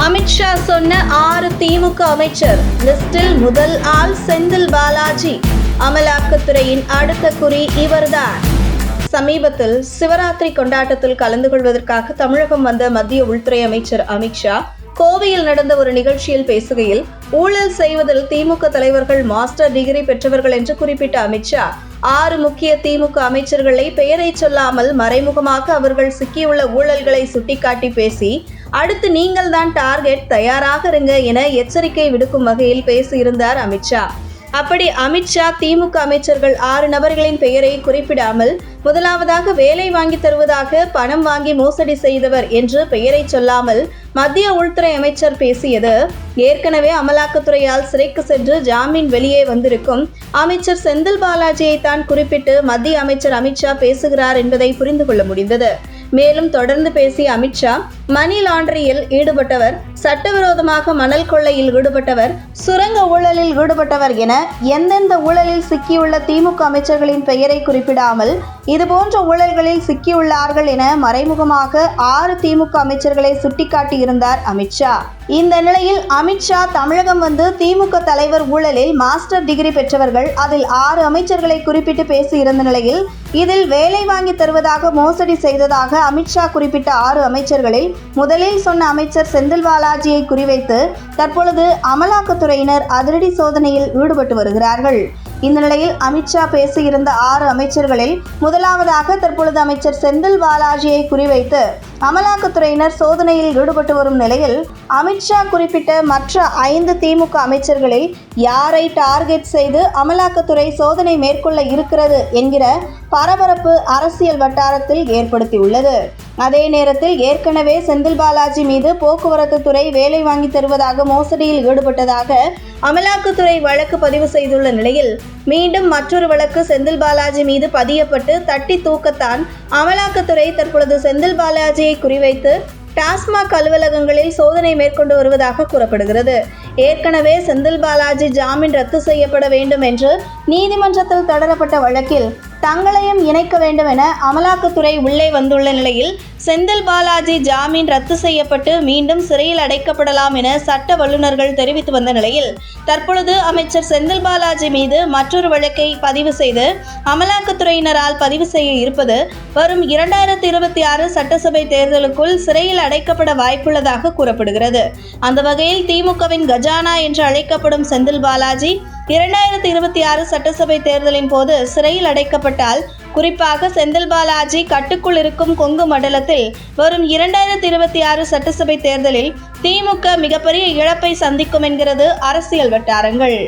அமித்ஷா சொன்ன ஆறு திமுக அமைச்சர் லிஸ்டில் முதல் ஆள் செந்தில் பாலாஜி. அமலாக்கத்துறையின் அடுத்த குறி இவர்தான். சமீபத்தில் சிவராத்திரி கொண்டாட்டத்தில் கலந்து கொள்வதற்காக தமிழகம் வந்த மத்திய உள்துறை அமைச்சர் அமித்ஷா கோவையில் நடந்த ஒரு நிகழ்ச்சியில் பேசுகையில் ஊழல் செய்வதில் திமுக தலைவர்கள் மாஸ்டர் டிகிரி பெற்றவர்கள் என்று குறிப்பிட்ட அமித்ஷா ஆறு முக்கிய திமுக அமைச்சர்களை பெயரை சொல்லாமல் மறைமுகமாக அவர்கள் சிக்கியுள்ள ஊழல்களை சுட்டிக்காட்டி பேசி அடுத்து நீங்கள் தான் டார்கெட் தயாராக இருங்க என எச்சரிக்கை விடுக்கும் வகையில் பேசியிருந்தார் அமித்ஷா. அப்படி அமித்ஷா திமுக அமைச்சர்கள் ஆறு நபர்களின் பெயரை குறிப்பிடாமல் முதலாவதாக வேலை வாங்கி தருவதாக பணம் வாங்கி மோசடி செய்தவர் என்று பெயரை சொல்லாமல் மத்திய உள்துறை அமைச்சர் பேசியது. ஏற்கனவே அமலாக்கத்துறையால் சிறைக்கு சென்று ஜாமீன் வெளியே வந்திருக்கும் அமைச்சர் செந்தில் பாலாஜியை தான் குறிப்பிட்டு மத்திய அமைச்சர் அமித்ஷா பேசுகிறார் என்பதை புரிந்து கொள்ள முடிந்தது. மேலும் தொடர்ந்து பேசிய அமித்ஷா மணி லாண்டரியில் ஈடுபட்டவர் சட்டவிரோதமாக மணல் கொள்ளையில் ஈடுபட்டவர் சுரங்க ஊழலில் ஈடுபட்டவர் என எந்தெந்த ஊழலில் சிக்கியுள்ள திமுக அமைச்சர்களின் பெயரை குறிப்பிடாமல் இதுபோன்ற ஊழல்களில் சிக்கியுள்ளார்கள் என மறைமுகமாக ஆறு திமுக அமைச்சர்களை சுட்டிக்காட்டியிருந்தார் அமித்ஷா இந்த நிலையில் அமித்ஷா தமிழகம் வந்து திமுக தலைவர் ஊழலில் மாஸ்டர் டிகிரி பெற்றவர்கள். அதில் ஆறு அமைச்சர்களை குறிப்பிட்டு பேசியிருந்த நிலையில் இதில் வேலை வாங்கி தருவதாக மோசடி செய்ததாக அமித்ஷா குறிப்பிட்ட ஆறு அமைச்சர்களில் முதலில் சொன்ன அமைச்சர் செந்தில் பாலாஜியை குறிவைத்து தற்பொழுது அமலாக்கத்துறையினர் அதிரடி சோதனையில் ஈடுபட்டு வருகிறார்கள். இந்த நிலையில் அமித்ஷா பேசியிருந்த ஆறு அமைச்சர்களில் முதலாவதாக தற்பொழுது அமைச்சர் செந்தில் பாலாஜியை குறிவைத்து அமலாக்கத்துறையினர் சோதனையில் ஈடுபட்டு வரும் நிலையில் அமித்ஷா குறிப்பிட்ட மற்ற ஐந்து திமுக அமைச்சர்களில் யாரை டார்கெட் செய்து அமலாக்கத்துறை சோதனை மேற்கொள்ள இருக்கிறது என்கிற பரபரப்பு அரசியல் வட்டாரத்தில் ஏற்படுத்தியுள்ளது. அதே நேரத்தில் ஏற்கனவே செந்தில் பாலாஜி மீது போக்குவரத்து துறை வேலை வாங்கி தருவதாக மோசடியில் ஈடுபட்டதாக அமலாக்கத்துறை வழக்கு பதிவு செய்துள்ள நிலையில் மீண்டும் மற்றொரு வழக்கு செந்தில் பாலாஜி மீது பதியப்பட்டு தட்டி தூக்கத்தான் அமலாக்கத்துறை தற்பொழுது செந்தில் பாலாஜியை குறிவைத்து டாஸ்மாக் அலுவலகங்களில் சோதனை மேற்கொண்டு வருவதாக கூறப்படுகிறது. ஏற்கனவே செந்தில் பாலாஜி ஜாமீன் ரத்து செய்யப்பட வேண்டும் என்று நீதிமன்றத்தில் தொடரப்பட்ட வழக்கில் தங்களையும் இணைக்க வேண்டும் என அமலாக்கத்துறை உள்ளே வந்துள்ள நிலையில் செந்தில் பாலாஜி ஜாமீன் ரத்து செய்யப்பட்டு மீண்டும் சிறையில் அடைக்கப்படலாம் என சட்ட வல்லுநர்கள் தெரிவித்து வந்த நிலையில் தற்பொழுது அமைச்சர் செந்தில் பாலாஜி மீது மற்றொரு வழக்கை பதிவு செய்து அமலாக்கத்துறையினரால் பதிவு செய்ய இருப்பது வரும் இரண்டாயிரத்தி இருபத்தி ஆறு சட்டசபை தேர்தலுக்குள் சிறையில் அடைக்கப்பட வாய்ப்புள்ளதாக கூறப்படுகிறது. அந்த வகையில் திமுகவின் கஜானா என்று அழைக்கப்படும் செந்தில் பாலாஜி இரண்டாயிரத்தி இருபத்தி ஆறு சட்டசபை தேர்தலின் போது சிறையில் அடைக்கப்பட்டால் குறிப்பாக செந்தில் பாலாஜி கட்டுக்குள் இருக்கும் கொங்கு மண்டலத்தில் வரும் இரண்டாயிரத்தி இருபத்தி ஆறு சட்டசபை தேர்தலில் திமுக மிகப்பெரிய இழப்பை சந்திக்கும் என்கிறது அரசியல் வட்டாரங்கள்.